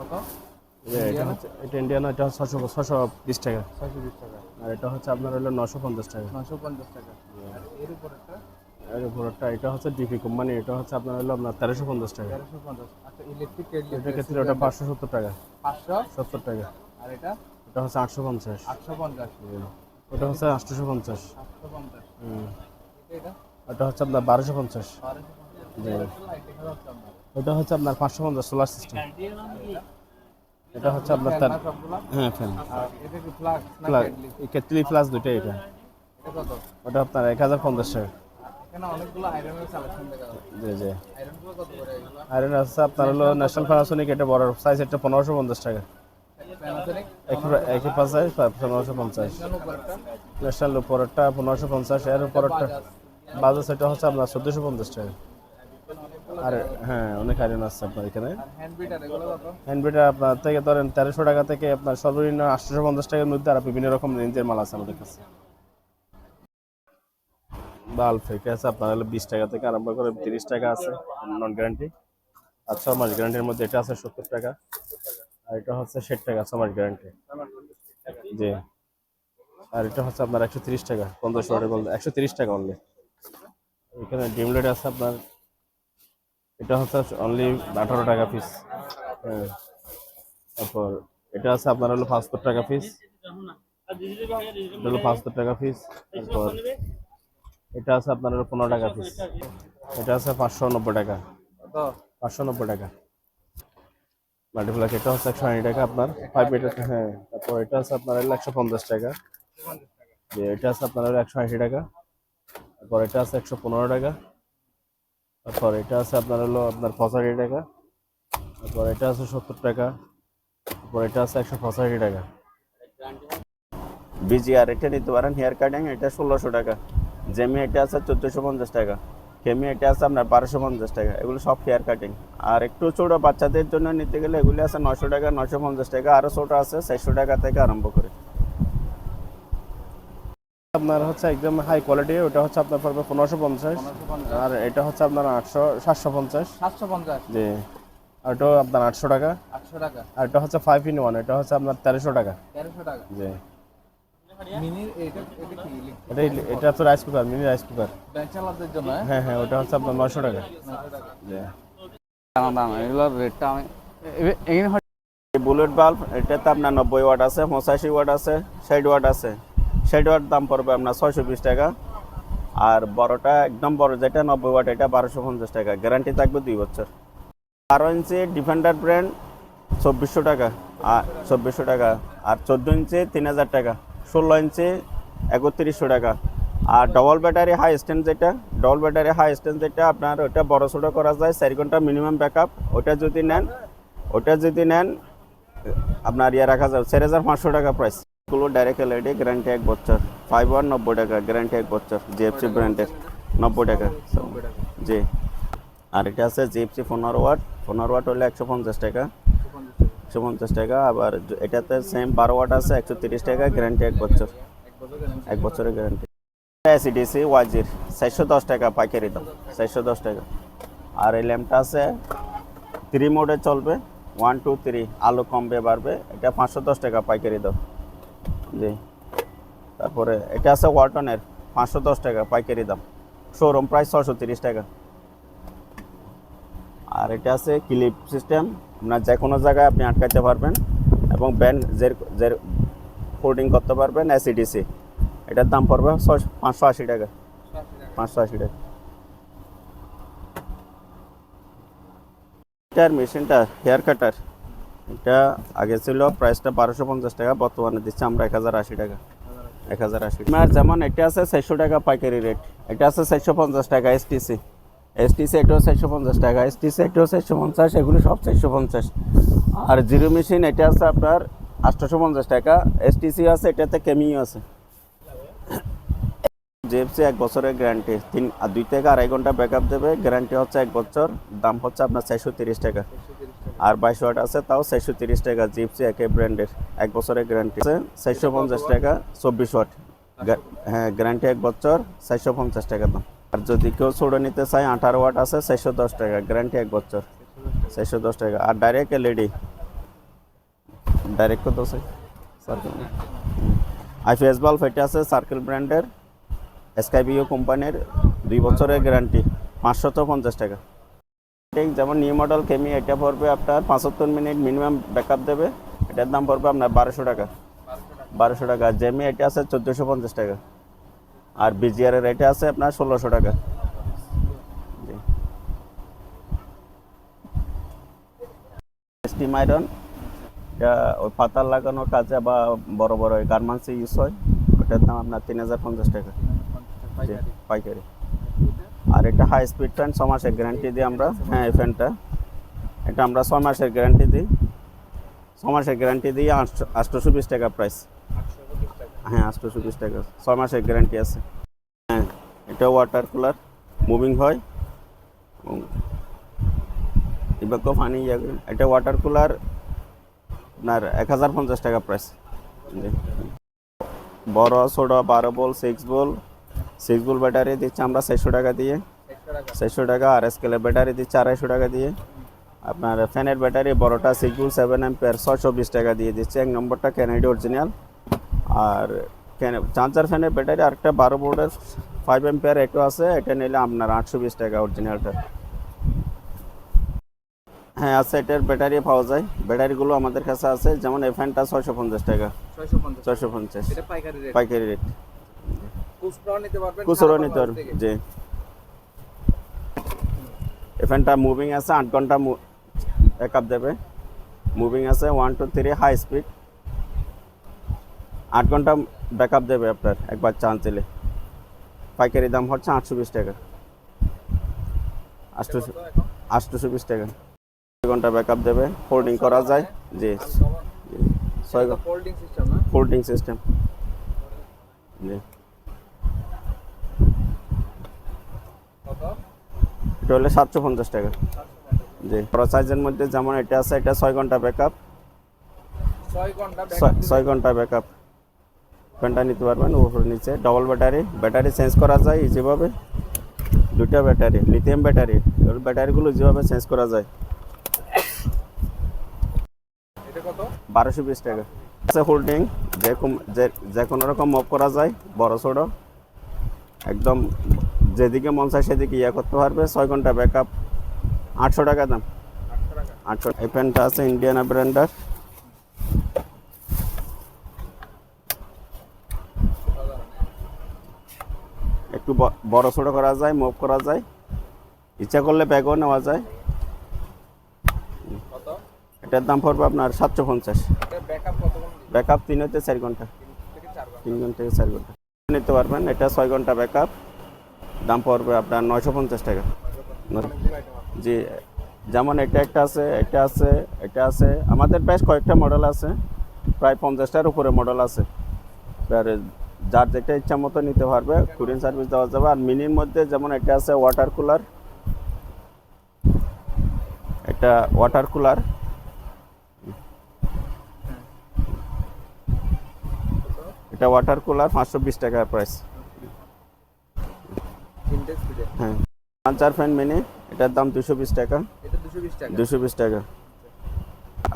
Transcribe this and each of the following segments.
কত? এটা হচ্ছে এটা ইন্ডিয়ান এটা ছশো ছশো বিশ টাকা। ছয়শো বিশ টাকা। আর এটা হচ্ছে আপনার হলো নশো পঞ্চাশ টাকা। নশো পঞ্চাশ টাকা। আর এর উপরেরটা? এর উপরটা এটা হচ্ছে ডিপি কোম্পানি এটা হচ্ছে আপনার হলো আপনার তেরোশো পঞ্চাশ টাকা। তেরোশো পঞ্চাশ। আচ্ছা ইলেকট্রিক এটা ক্ষেত্রে ওটা পাঁচশো সত্তর টাকা। পাঁচশো? সত্তর টাকা। আর এটা? এটা হচ্ছে আটশো পঞ্চাশ। আটশো পঞ্চাশ। ওটা হচ্ছে আটশোশো পঞ্চাশ। আটশো পঞ্চাশ। এটা? হচ্ছে আপনার বারোশো পঞ্চাশ। বারোশো পঞ্চাশ। ওটা হচ্ছে আপনার পাঁচশো পঞ্চাশ সোলার সিস্টেম এটা হচ্ছে আপনার তার হ্যাঁ ফ্যান এটা কেটলি প্লাস দুটোই এটা এটা। ওটা আপনার এক হাজার পঞ্চাশ টাকা। জি জি। আয়রন আছে আপনার হলো ন্যাশনাল প্যানাসোনিক এটা বড় সাইজ এটা পনেরোশো পঞ্চাশ টাকা। একই পাঁচাই পনেরোশো পঞ্চাশ। ন্যাশনাল উপরেরটা পনেরোশো পঞ্চাশ, এর উপরেরটা বাজাজ, এটা হচ্ছে আপনার চোদ্দোশো পঞ্চাশ টাকা। আর হ্যাঁ অনেক আয়রন আছে আপনার এখানে। হ্যান্ড বিটার আপনার থেকে ধরেন তেরোশো টাকা থেকে আপনার সর্বনিম্ন আটশোশো পঞ্চাশ টাকার মধ্যে আর বিভিন্ন রকম রেঞ্জের মাল আছে আমাদের কাছে। বাল্ব থেকে আছে আপনার হলো বিশ টাকা থেকে আরম্ভ করে তিরিশ টাকা আছে নন গ্যারান্টি আর ছ মাস গ্যারান্টির মধ্যে এটা আছে সত্তর টাকা। আর এটা হচ্ছে ষাট টাকা ছ মাস গ্যারান্টি জি। আর এটা হচ্ছে আপনার একশো তিরিশ টাকা পনেরোশো ওয়াটের বলতে একশো তিরিশ টাকা অনলি এখানে ডিম লাইট আছে আপনার এটা হচ্ছে অনলি আঠারো টাকা পিস হ্যাঁ। তারপর এটা আছে আপনার হলো পাঁচশো টাকা পিস এটা হলো পাঁচশো টাকা পিস তারপর এটা আছে আপনার হলো পনেরো টাকা পিস এটা আছে পাঁচশো নব্বই টাকা। পাঁচশো নব্বই টাকা। মাল্টিপ্লাক এটা হচ্ছে একশো আশি টাকা আপনার। ফাইভ মিটার হ্যাঁ। তারপর এটা আছে আপনার হলো একশো পঞ্চাশ টাকা। এটা আছে আপনার হলো একশো আশি টাকা। তারপর এটা আছে একশো পনেরো টাকা। তারপর এটা আছে আপনার হলো আপনার পঁচাশি টাকা। তারপর এটা আছে সত্তর টাকা। তারপর এটা আছে একশো পঁচাশি টাকা। বিজিআর, এটা নিতে পারেন হেয়ার কাটিং এটা ষোলোশো টাকা। জেমি এটা আছে চোদ্দোশো পঞ্চাশ টাকা। কেমি এটা আছে আপনার বারোশো পঞ্চাশ টাকা। এগুলো সব হেয়ার কাটিং আর একটু ছোটো বাচ্চাদের জন্য নিতে গেলে এগুলি আছে নশো টাকা নশো পঞ্চাশ টাকা। আরও ছোটো আছে, চারশো টাকা থেকে আরম্ভ করে। আপনার হচ্ছে একদম হাই কোয়ালিটি ওটা হচ্ছে আপনার পড়বে পনেরোশো পঞ্চাশ। আর এটা হচ্ছে আপনার আটশো সাতশো পঞ্চাশ। সাতশো পঞ্চাশ। জি। আর এটা আপনার আটশো টাকা। আটশো টাকা। আর এটা হচ্ছে ফাইভ ইন ওয়ান এটা হচ্ছে আপনার তেরোশো টাকা। তেরোশো টাকা। জি। মিনি এটা এটা কি? ইলেকট্রিক এটা এটা তো rice cooker mini rice cooker ব্যাচেলারদের জন্য হ্যাঁ? হ্যাঁ হ্যাঁ ওটা হচ্ছে আপনার নশো টাকা। জি। দাম দাম এগুলোর রেটটা আমি এখানে বুলেট বাল্ব এটাতে আপনার নব্বই ওয়াট আছে পঁচাশি ওয়াট আছে ষাট ওয়াট আছে। ওয়াট দাম পড়বে আপনার ছয়শো বিশ টাকা। আর বড়টা একদম বড়, যেটা নব্বই ওয়াট, এটা বারোশো পঞ্চাশ টাকা। গ্যারান্টি থাকবে দুই বছর। বারো ইঞ্চি ডিফেন্ডার ব্র্যান্ড, চব্বিশশো টাকা। আর চব্বিশশো টাকা। আর চোদ্দ ইঞ্চি তিন হাজার টাকা। ষোলো ইঞ্চি একত্রিশশো টাকা। আর ডবল ব্যাটারি হাই স্ট্যান্ড যেটা ডবল ব্যাটারি হাই স্ট্যান্ড যেটা আপনার ওটা বড় ছোটো করা যায়, চার ঘণ্টা মিনিমাম ব্যাকআপ ওটা যদি নেন, ওটা যদি নেন, আপনার ইয়ে রাখা যাবে চার হাজার পাঁচশো টাকা প্রাইস এগুলো ডাইরেক্ট এলইডি গ্যারান্টি এক বছর। ফাইভ ওয়ান নব্বই টাকা গ্যারান্টি এক বছর জিএফসি ব্র্যান্ডের নব্বই টাকা। জি। আর এটা আছে জিএফসি পনেরো ওয়াট পনেরো ওয়াট হলে একশো পঞ্চাশ টাকা। একশো পঞ্চাশ টাকা আবার এটাতে সেম বারো ওয়াট আছে একশো তিরিশ টাকা গ্যারান্টি এক বছর। এক বছরের গ্যারান্টি এসিডিসি ওয়াজির চারশো দশ টাকা পাইকারি দাম চারশো দশ টাকা। আর এই ল্যাম্পটা আছে থ্রি মোডে চলবে ওয়ান টু থ্রি আলো কমবে বাড়বে এটা পাঁচশো দশ টাকা পাইকারি দাম। জি। তারপরে এটা আছে ওয়ালটনের পাঁচশো দশ টাকা পাইকারি দাম। শোরুম প্রাইস ছশো তিরিশ টাকা। আর এটা আছে ক্লিপ সিস্টেম, আপনার যে কোনো জায়গায় আপনি আটকাতে পারবেন এবং ব্যান্ড যে যে ফোল্ডিং করতে পারবেন এসিডিসি। এটার দাম পড়বে ছয় পাঁচশো আশি টাকা। পাঁচশো আশি টাকা। এটার মেশিনটা, হেয়ার কাটার। এটা আগে ছিল প্রাইসটা বারোশো পঞ্চাশ টাকা, বর্তমানে দিচ্ছে আমরা এক হাজার আশি টাকা। এক হাজার আশি আর যেমন এটা আছে চারশো টাকা পাইকারি রেট এটা আছে চারশো পঞ্চাশ টাকা এসটিসি এসটিসি এটাও চারশো পঞ্চাশ টাকা এসটিসি এটাও চারশো পঞ্চাশ, এগুলো সব চারশো পঞ্চাশ। আর জিরো মেশিন এটা আছে আপনার আটশোশো পঞ্চাশ টাকা এসটিসি আছে, এটাতে কেমিও আছে। জেপসি এক বছরের গ্যারান্টি তিন দুই থেকে আড়াই ঘণ্টা ব্যাকআপ দেবে গ্যারান্টি হচ্ছে এক বছর, দাম হচ্ছে আপনার চারশো তিরিশ টাকা। আর বাইশ ওয়াট আছে, তাও চারশো তিরিশ টাকা জিপসি একই ব্র্যান্ডের। এক বছরের গ্যারান্টি আছে চারশো পঞ্চাশ টাকা, চব্বিশ ওয়াট। হ্যাঁ গ্যারান্টি এক বছর চারশো পঞ্চাশ টাকা দাম। আর যদি কেউ ছোটো নিতে চায়, আঠারো ওয়াট আছে চারশো দশ টাকা গ্যারান্টি এক বছর চারশো দশ টাকা। আর ডাইরেক্ট এলইডি ডাইরেক্ট কত আছে? সার্কেল আইপিএস বাল্ব এটা আছে সার্কেল ব্র্যান্ডের এসকাইবিও কোম্পানির দুই বছরের গ্যারান্টি পাঁচশত পঞ্চাশ টাকা। যেমন নিউ মডেল কেমি এটা পড়বে আপনার পঁচাত্তর মিনিট মিনিমাম ব্যাকআপ দেবে। এটার দাম পড়বে আপনার বারোশো টাকা। বারোশো টাকা। জেমি এটা আছে চোদ্দোশো পঞ্চাশ টাকা। আর বিজিআরের এটা আছে আপনার ষোলোশো টাকা। স্টিম আয়রন এটা ওই পাতার লাগানোর কাজে বা বড় বড় গার্মেন্টসে ইউজ হয়। ওটার দাম আপনার তিন হাজার পঞ্চাশ টাকা। পাইকারি। আর এটা হাই স্পিড ফ্যান ছ মাসের গ্যারান্টি দিই আমরা। হ্যাঁ এই ফ্যানটা এটা আমরা ছ মাসের গ্যারান্টি দিই। ছ মাসের গ্যারান্টি দিই আটশোশো বিশ টাকা প্রাইস হ্যাঁ আটশোশো বিশ টাকা। ছ মাসের গ্যারান্টি আছে। হ্যাঁ এটা ওয়াটার কুলার মুভিং হয়। এবং এবার পানি। এটা ওয়াটার কুলার আপনার এক হাজার পঞ্চাশ টাকা প্রাইস বড়, ছোটো, বারো বল সিক্স বল। সিক্স বল ব্যাটারি দিচ্ছি আমরা চারশো টাকা দিয়ে। চারশো টাকা। আর স্কেলের ব্যাটারি দিচ্ছি আড়াইশো টাকা দিয়ে। আপনার ফ্যানের ব্যাটারি বড়টা সিক্স বল সেভেন এম্পিয়ার ছয়শো বিশ টাকা দিয়ে দিচ্ছে। এক নম্বরটা ক্যানেডি অরিজিনাল আর চার্জার ফ্যানের ব্যাটারি আরেকটা বারো বোর্ডের ফাইভ এম্পিয়ার একটু আছে। এটা নিলে আপনার আটশো বিশ টাকা অরিজিনালটা হ্যাঁ আছে এটার ব্যাটারি পাওয়া যায়। ব্যাটারিগুলো আমাদের কাছে আছে। যেমন এই ফ্যানটা ছয়শো পঞ্চাশ টাকা। ছয়শো পঞ্চাশ। ছয়শো পঞ্চাশ। পাইকারি রেট নিতে পারবেন নিতে জি। এই মুভিং আছে আট ঘণ্টা ব্যাকআপ দেবে। মুভিং আছে one two three high speed আট ঘণ্টা ব্যাকআপ দেবে আপনার একবার চান চলে পাইকারি দাম হচ্ছে আটশো বিশ টাকা। আটশোশো এখন? আটশোশো বিশ টাকা। ছয় ঘণ্টা ব্যাকআপ দেবে ফোল্ডিং করা যায়। জি। ছয় ঘণ্টা? ফোল্ডিং সিস্টেম জি। এটা হলে সাতশো পঞ্চাশ টাকা। জি। বড় সাইজের মধ্যে যেমন এটা আছে এটা ছয় ঘণ্টা ব্যাকআপ ছয় ঘণ্টা ব্যাকআপ ফ্যানটা নিতে পারবেন উপরে নিচে। ডবল ব্যাটারি ব্যাটারি চেঞ্জ করা যায় ইজিভাবে দুটা ব্যাটারি লিথিয়াম ব্যাটারি ব্যাটারিগুলো যেভাবে চেঞ্জ করা যায়। বারোশো বিশ টাকা। আছে হোল্ডিং যে কোনো রকম মপ করা যায় বড় ছোটো। একদম যেদিকে মন চায় সেদিকে ইয়ে করতে পারবে। ছয় ঘণ্টা ব্যাকআপ আটশো টাকা দাম। আটশো এই প্যান্টটা আছে ইন্ডিয়ানা ব্র্যান্ডার একটু বড় ছোটো করা যায় মুভ করা যায়। ইচ্ছা করলে ব্যাগও নেওয়া যায়। এটার দাম পড়বে আপনার সাতশো পঞ্চাশ। দিবে? ব্যাকআপ তিন হতে চার ঘণ্টা। তিন ঘণ্টা। তিন ঘণ্টা থেকে চার ঘণ্টা। নিতে পারবেন এটা ছয় ঘণ্টা ব্যাকআপ দাম পড়বে আপনার নয়শো পঞ্চাশ টাকা। জি, যেমন এটা একটা আছে এটা আছে এটা আছে। আমাদের বেশ কয়েকটা মডেল আছে, প্রায় পঞ্চাশটার উপরে মডেল আছে। এবার যার যেটা ইচ্ছা মতো নিতে পারবে কুরিয়ান সার্ভিস দেওয়া যাবে। আর মিনির মধ্যে যেমন এটা আছে ওয়াটার কুলার একটা ওয়াটার কুলার এটা ওয়াটার কুলার পাঁচশো বিশ টাকার প্রাইস হ্যাঁ। পাঞ্চার ফ্যান মিনি এটার দাম দুশো বিশ টাকা। দুশো বিশ টাকা।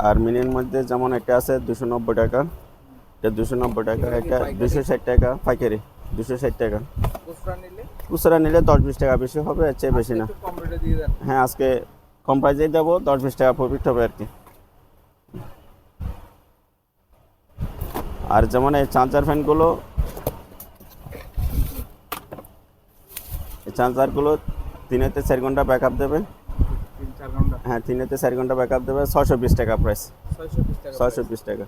আর মিনির মধ্যে যেমন একটা আছে দুশো নব্বই টাকা। এটা দুশো নব্বই টাকা এটা দুশো ষাট টাকা পাইকারি দুশো ষাট টাকা। খুচরা নিলে? দশ বিশ টাকা বেশি হবে এর চেয়ে বেশি না। একটু হ্যাঁ আজকে কম প্রাইজেই দেবো দশ বিশ টাকা প্রফিট হবে আর কি। আর যেমন এই চার্জার ফ্যানগুলো এই তিন হতে চার ঘণ্টা ব্যাক আপ দেবে হ্যাঁ তিন হতে চার ঘণ্টা ব্যাক আপ দেবে ছশো বিশ টাকা প্রাইস ছয়শো বিশ টাকা।